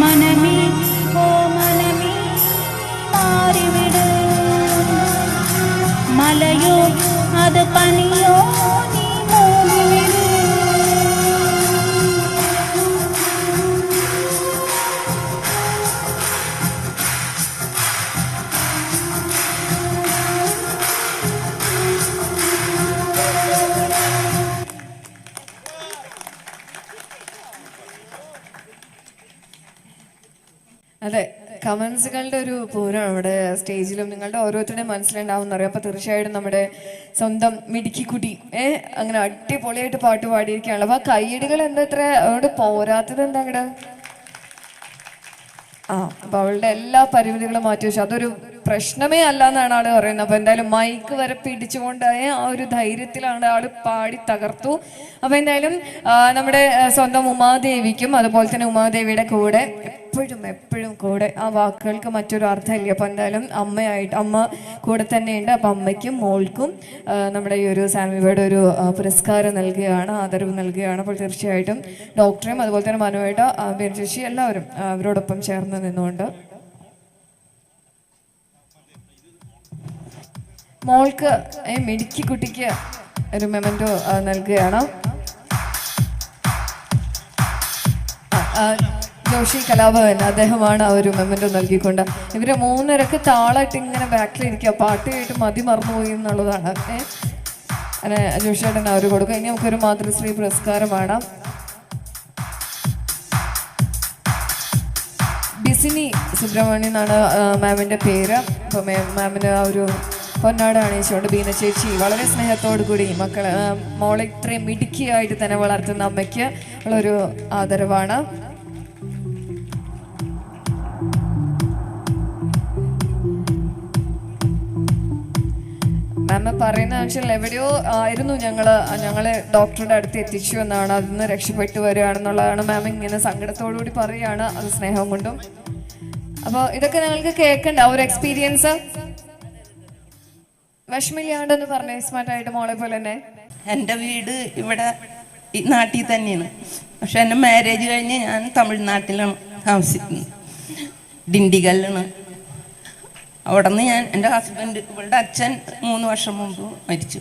மனமே ஓ மனமே மாறிவிடு. மலையோ அது பனியோ അതെ കമന്റ്സുകളുടെ ഒരു പൂരം അവിടെ സ്റ്റേജിലും നിങ്ങളുടെ ഓരോരുത്തരുടെയും മനസ്സിലുണ്ടാവും എന്നറിയാം. അപ്പൊ തീർച്ചയായിട്ടും നമ്മുടെ സ്വന്തം മിടുക്കിക്കുട്ടി ഏ അങ്ങനെ അടിപൊളിയായിട്ട് പാട്ട് പാടിയിരിക്കുകയാണല്ലോ. അപ്പൊ ആ കയ്യടികൾ എന്താ ഇത്ര അവിടെ പോരാത്തത് എന്താ അങ്ങടെ ആ അപ്പൊ അവളുടെ എല്ലാ പരിമിതികളും മാറ്റി വെച്ചു. അതൊരു പ്രശ്നമേ അല്ല എന്നാണ് ആൾ പറയുന്നത്. അപ്പൊ എന്തായാലും മൈക്ക് വരെ പിടിച്ചുകൊണ്ടായ ആ ഒരു ധൈര്യത്തിലാണ് ആൾ പാടി തകർത്തു. അപ്പൊ എന്തായാലും നമ്മുടെ സ്വന്തം ഉമാദേവിക്കും അതുപോലെ തന്നെ ഉമാദേവിയുടെ കൂടെ എപ്പോഴും എപ്പോഴും കൂടെ ആ വാക്കുകൾക്ക് മറ്റൊരു അർത്ഥമില്ല. അപ്പൊ എന്തായാലും അമ്മയായിട്ട് അമ്മ കൂടെ തന്നെയുണ്ട്. അപ്പൊ അമ്മയ്ക്കും മോൾക്കും നമ്മുടെ ഈ ഒരു സാമിയുടെ ഒരു പുരസ്കാരം നൽകുകയാണ് ആദരവ് നൽകുകയാണ്. അപ്പോൾ തീർച്ചയായിട്ടും ഡോക്ടറും അതുപോലെ തന്നെ മനുവായിട്ട് ബിർജേഷി എല്ലാവരും അവരോടൊപ്പം ചേർന്ന് നിന്നുകൊണ്ട് മോൾക്ക് മിടുക്കി കുട്ടിക്ക് ഒരു മെമന്റോ നൽകുകയാണ്. ജോഷി കലാഭവൻ അദ്ദേഹമാണ് ആ ഒരു മെമന്റോ നൽകിക്കൊണ്ട്. ഇവരെ മൂന്നരക്ക് താളായിട്ട് ഇങ്ങനെ ബാക്കിലിരിക്കുക പാട്ട് കേട്ട് മതി മറന്നുപോയി എന്നുള്ളതാണ്. അങ്ങനെ ജോഷിയേട്ടൻ അവർ കൊടുക്കുക ഇനി നമുക്കൊരു മാതൃശ്രീ പുരസ്കാരമാണ്. ബിസിനി സുബ്രഹ്മണ്യം എന്നാണ് മാമിന്റെ പേര്. അപ്പോൾ മാമിന് ആ ഒരു പൊന്നാട് അണിയിച്ചുകൊണ്ട് ബീന ചേച്ചി. വളരെ സ്നേഹത്തോടു കൂടി മക്കളെ മോളെ ഇത്രയും മിടുക്കിയായിട്ട് തന്നെ വളർത്തുന്ന അമ്മയ്ക്ക് ഉള്ളൊരു ആദരവാണ്. മാമ പറയുന്ന വെച്ചാൽ എവിടെയോ ആയിരുന്നു ഞങ്ങൾ ഞങ്ങളെ ഡോക്ടറുടെ അടുത്ത് എത്തിച്ചു എന്നാണ്. അതിൽ നിന്ന് രക്ഷപ്പെട്ടു വരികയാണെന്നുള്ളതാണ് മാം ഇങ്ങനെ സങ്കടത്തോടു കൂടി പറയുകയാണ്. അത് സ്നേഹം കൊണ്ടും. അപ്പോൾ ഇതൊക്കെ ഞങ്ങൾക്ക് കേൾക്കണ്ട. ഒരു എക്സ്പീരിയൻസ് വിഷമില്ലാണ്ടെന്ന് പറഞ്ഞേ സ്മാർട്ടായിട്ട് മോളെ പോലെ തന്നെ. എന്റെ വീട് ഇവിടെ നാട്ടിൽ തന്നെയാണ്. പക്ഷെ എന്റെ മാരേജ് കഴിഞ്ഞ് ഞാൻ തമിഴ്നാട്ടിലാണ് താമസിക്കുന്നത്. ഡിണ്ടിഗല്ലാണ്. അവിടെ നിന്ന് ഞാൻ എന്റെ ഹസ്ബൻഡ് ഇവളുടെ അച്ഛൻ മൂന്ന് വർഷം മുമ്പ് മരിച്ചു.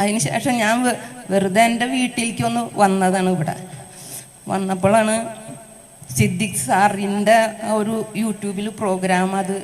അതിന് ശേഷം ഞാൻ വെറുതെ എന്റെ വീട്ടിലേക്ക് ഒന്ന് വന്നതാണ് ഇവിടെ. വന്നപ്പോഴാണ് സിദ്ദിഖ് സാറിന്റെ ഒരു യൂട്യൂബിൽ പ്രോഗ്രാം അത്